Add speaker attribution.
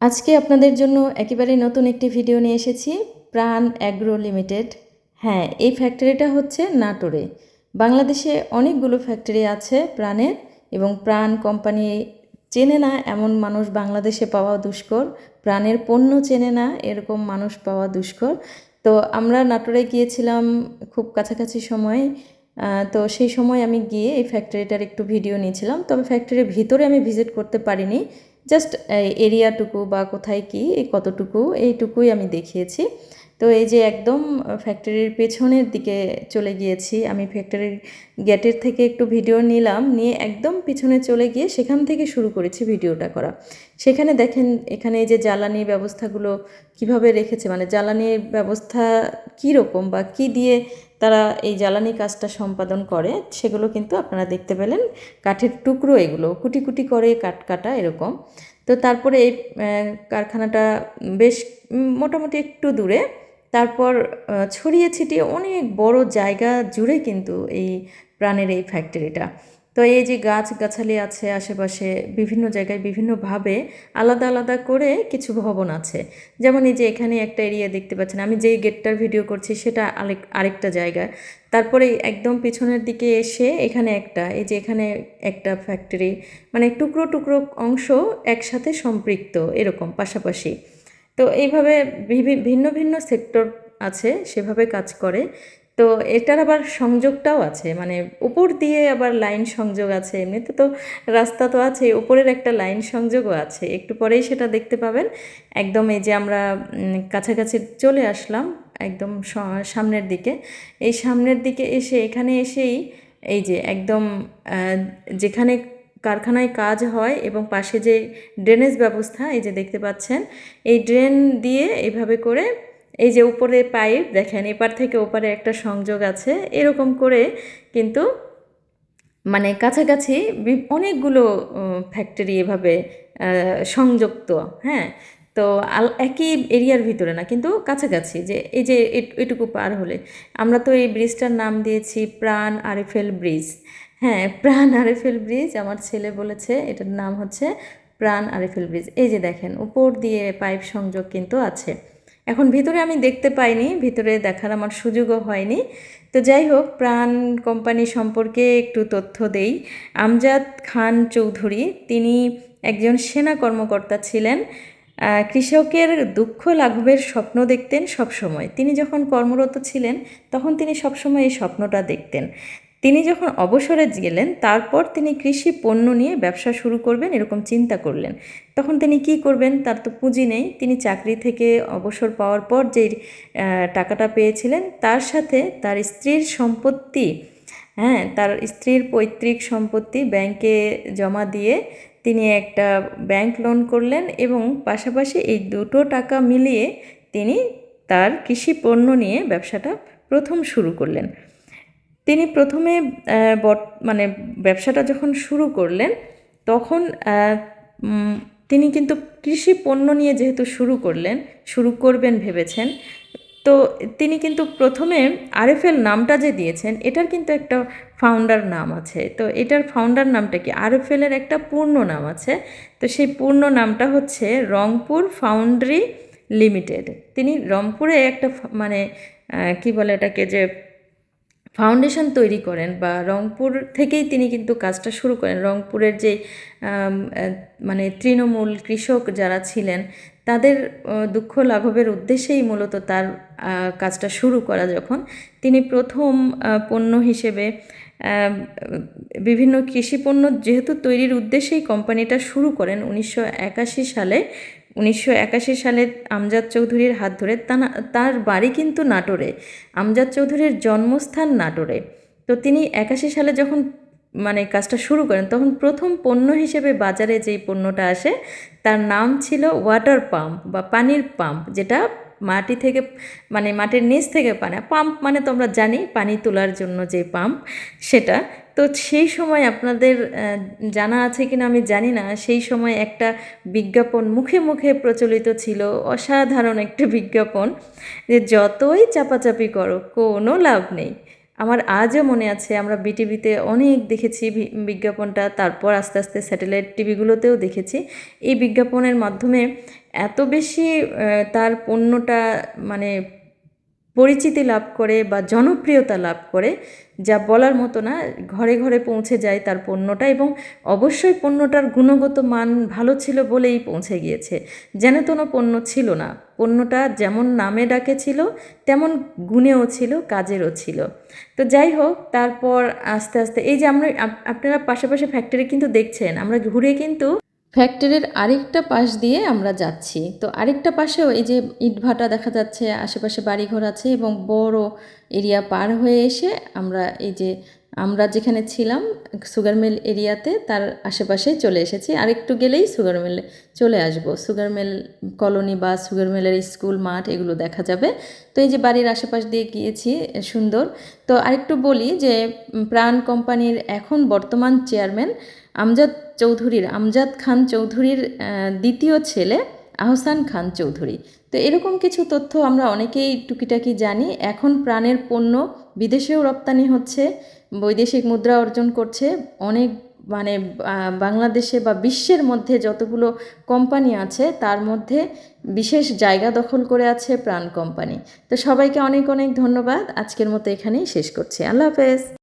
Speaker 1: আজকে আপনাদের জন্য একেবারে নতুন একটি ভিডিও নিয়ে এসেছি, প্রাণ অ্যাগ্রো লিমিটেড। হ্যাঁ এই ফ্যাক্টরিটা হচ্ছে নাটোরে। বাংলাদেশে অনেকগুলো ফ্যাক্টরি আছে প্রাণের এবং প্রাণ কোম্পানি চেনে না এমন মানুষ বাংলাদেশে পাওয়া দুষ্কর। প্রাণের পণ্য চেনে না এরকম মানুষ পাওয়া দুষ্কর। তো আমরা নাটোরে গিয়েছিলাম খুব কাছাকাছি সময়। তো সেই সময় আমি গিয়ে এই ফ্যাক্টরিটার একটু ভিডিও নিয়েছিলাম। তবে ফ্যাক্টরির ভিতরে আমি ভিজিট করতে পারিনি। জাস্ট এরিয়াটুকু বা কোথায় কি কতটুকু এইটুকুই আমি দেখিয়েছি। তো এই যে একদম ফ্যাক্টরির পেছনের দিকে চলে গিয়েছি। আমি ফ্যাক্টরির গেটের থেকে একটু ভিডিও নিলাম, নিয়ে একদম পিছনে চলে গিয়ে সেখান থেকে শুরু করেছি ভিডিওটা করা। সেখানে দেখেন, এখানে এই যে জ্বালানি ব্যবস্থাগুলো কীভাবে রেখেছে মানে জ্বালানির ব্যবস্থা কী রকম বা কি দিয়ে তারা এই জ্বালানি কাজটা সম্পাদন করে, সেগুলো কিন্তু আপনারা দেখতে পেলেন। কাঠের টুকরো এগুলো, কুটি কুটি করে কাঠ কাটা এরকম। তো তারপরে এই কারখানাটা বেশ মোটামুটি একটু দূরে। তারপর ছড়িয়ে ছিটিয়ে অনেক বড় জায়গা জুড়ে কিন্তু এই প্রাণের এই ফ্যাক্টরিটা তো এই যে গাছ গাছালি আছে আশেপাশে, বিভিন্ন জায়গায় বিভিন্নভাবে আলাদা আলাদা করে কিছু ভবন আছে। যেমন এই যে এখানে একটা এরিয়া দেখতে পাচ্ছেন, আমি যেই গেটটার ভিডিও করছি সেটা আরেক আরেকটা জায়গা। তারপরে একদম পিছনের দিকে এসে এখানে একটা, এই যে এখানে একটা ফ্যাক্টরি মানে টুকরো টুকরো অংশ একসাথে সম্পৃক্ত এরকম পাশাপাশি। তো এইভাবে ভিন্ন ভিন্ন সেক্টর আছে সেভাবে কাজ করে। তো এটার আবার সংযোগটাও আছে মানে উপর দিয়ে আবার লাইন সংযোগ আছে, এমনিতে তো রাস্তা তো আছে উপরের একটা লাইন সংযোগও আছে। একটু পরেই সেটা দেখতে পাবেন। একদম এই যে আমরা কাছাকাছি চলে আসলাম, একদম সামনের দিকে। এই সামনের দিকে এসে, এখানে এসেই এই যে একদম যেখানে কারখানায় কাজ হয় এবং পাশে যে ড্রেনেজ ব্যবস্থা, এই যে দেখতে পাচ্ছেন, এই ড্রেন দিয়ে এভাবে করে এই যে উপরে পাইপ দেখেন, এপার থেকে ওপারে একটা সংযোগ আছে, এরকম করে কিন্তু মানে কাছাকাছি অনেকগুলো ফ্যাক্টরি এভাবে সংযুক্ত হ্যাঁ? তো একই এরিয়ার ভিতরে না, কিন্তু কাছাকাছি যে এই যে এটুকু পার হলে। আমরা তো এই ব্রিজটার নাম দিয়েছি প্রাণ আরএফএল ব্রিজ। হ্যাঁ প্রাণ আরেফেল ব্রিজ, আমার ছেলে বলেছে, এটার নাম হচ্ছে প্রাণ আরেফেল ব্রিজ। এই যে দেখেন, উপর দিয়ে পাইপ সংযোগ কিন্তু আছে। এখন ভিতরে আমি দেখতে পাইনি, ভিতরে দেখার আমার সুযোগও হয়নি। তো যাই হোক, প্রাণ কোম্পানি সম্পর্কে একটু তথ্য দেই। আমজাদ খান চৌধুরী, তিনি একজন সেনা কর্মকর্তা ছিলেন। কৃষকের দুঃখ লাঘবের স্বপ্ন দেখতেন সবসময়। তিনি যখন কর্মরত ছিলেন, তখন তিনি সবসময় এই স্বপ্নটা দেখতেন। তিনি যখন অবসরে গেলেন, তারপর তিনি কৃষি পণ্য নিয়ে ব্যবসা শুরু করবেন এরকম চিন্তা করলেন। তখন তিনি কি করবেন, তার তো পুঁজি নেই। তিনি চাকরি থেকে অবসর পাওয়ার পর যেই টাকাটা পেয়েছিলেন, তার সাথে তার স্ত্রীর সম্পত্তি হ্যাঁ তার স্ত্রীর পৈতৃক সম্পত্তি ব্যাংকে জমা দিয়ে তিনি একটা ব্যাংক লোন করলেন এবং পাশাপাশি এই দুটো টাকা মিলিয়ে তিনি তার কৃষি পণ্য নিয়ে ব্যবসাটা প্রথম শুরু করলেন। তিনি প্রথমে মানে ব্যবসাটা যখন শুরু করলেন, তখন তিনি কিন্তু কৃষি পণ্য নিয়ে যেহেতু শুরু করলেন, শুরু করবেন ভেবেছেন তো তিনি কিন্তু প্রথমে আরএফএল নামটা যে দিয়েছেন, এটার কিন্তু একটা ফাউন্ডার নাম আছে। তো এটার ফাউন্ডার নামটা কি? আরএফএল এর একটা পূর্ণ নাম আছে। তো সেই পূর্ণ নামটা হচ্ছে রংপুর ফাউন্ড্রি লিমিটেড। তিনি রংপুরে একটা মানে কি বলে এটাকে যে ফাউন্ডেশন তৈরি করেন বা রংপুর থেকেই তিনি কিন্তু কাজটা শুরু করেন। রংপুরের যে মানে তৃণমূল কৃষক যারা ছিলেন, তাদের দুঃখ লাঘবের উদ্দেশ্যেই মূলত তার কাজটা শুরু করা যখন। তিনি প্রথম পণ্য হিসেবে বিভিন্ন কৃষি পণ্য যেহেতু তৈরির উদ্দেশ্যেই কোম্পানিটা শুরু করেন, উনিশশো একাশি সালে উনিশশো একাশি সালে আমজাদ চৌধুরীর হাত ধরে তার বাড়ি কিন্তু নাটোরে, আমজাদ চৌধুরীর জন্মস্থান নাটোরে। তো তিনি একাশি সালে যখন মানে কাজটা শুরু করেন, তখন প্রথম পণ্য হিসেবে বাজারে যেই পণ্যটা আসে, তার নাম ছিল ওয়াটার পাম্প বা পানির পাম্প, যেটা মাটি থেকে মানে মাটির নিচ থেকে পানি, পাম্প মানে তো আমরা জানি, পানি তোলার জন্য যে পাম্প, সেটা। তো সেই সময় আপনাদের জানা আছে কিনা আমি জানি না, সেই সময় একটা বিজ্ঞাপন মুখে মুখে প্রচলিত ছিল, অসাধারণ একটা বিজ্ঞাপন যে যতই চাপাচাপি করো, কোনো লাভ নেই। আমার আজও মনে আছে, আমরা বিটিভিতে অনেক দেখেছি বিজ্ঞাপনটা, তারপর আস্তে আস্তে স্যাটেলাইট টিভিগুলোতেও দেখেছি। এই বিজ্ঞাপনের মাধ্যমে এত বেশি তার পণ্যটা মানে পরিচিতি লাভ করে বা জনপ্রিয়তা লাভ করে, যা বলার মতো না, ঘরে ঘরে পৌঁছে যায় তার পণ্যটা এবং অবশ্যই পণ্যটার গুণগত মান ভালো ছিল বলেই পৌঁছে গিয়েছে। যেন তেন পণ্য ছিল না। পণ্যটা যেমন নামে ডাকে ছিল, তেমন গুণেও ছিল, কাজেরও ছিল। তো যাই হোক, তারপর আস্তে আস্তে, এই যে আমরা আপনারা পাশাপাশি ফ্যাক্টরি কিন্তু দেখছেন, আমরা ঘুরে কিন্তু ফ্যাক্টরির আরেকটা পাশ দিয়ে আমরা যাচ্ছি। তো আরেকটা পাশেও এই যে ইটভাটা দেখা যাচ্ছে, আশেপাশে বাড়িঘর আছে এবং বড় এরিয়া পার হয়ে এসে আমরা এই যে আমরা যেখানে ছিলাম সুগার মিল এরিয়াতে তার আশেপাশেই চলে এসেছি। আরেকটু গেলেই সুগার মিলে চলে আসব। সুগার মিল কলোনি বা সুগার মিলের স্কুল, মাঠ এগুলো দেখা যাবে। তো এই যে বাড়ির আশেপাশ দিয়ে গিয়েছি, সুন্দর। তো আরেকটু বলি যে প্রাণ কোম্পানির এখন বর্তমান চেয়ারম্যান আমজাদ চৌধুরীর, আমজাদ খান চৌধুরীর দ্বিতীয় ছেলে আহসান খান চৌধুরী। তো এরকম কিছু তথ্য আমরা অনেকেই টুকিটাকি জানি। এখন প্রাণের পণ্য বিদেশেও রপ্তানি হচ্ছে। বৈদেশিক মুদ্রা অর্জন করছে। অনেক মানে বাংলাদেশে বা বিশ্বের মধ্যে যতগুলো কোম্পানি আছে, তার মধ্যে বিশেষ জায়গা দখল করে আছে প্রাণ কোম্পানি। তো সবাইকে অনেক অনেক ধন্যবাদ। আজকের মতো এখানেই শেষ করছি। আল্লাহ হাফেজ।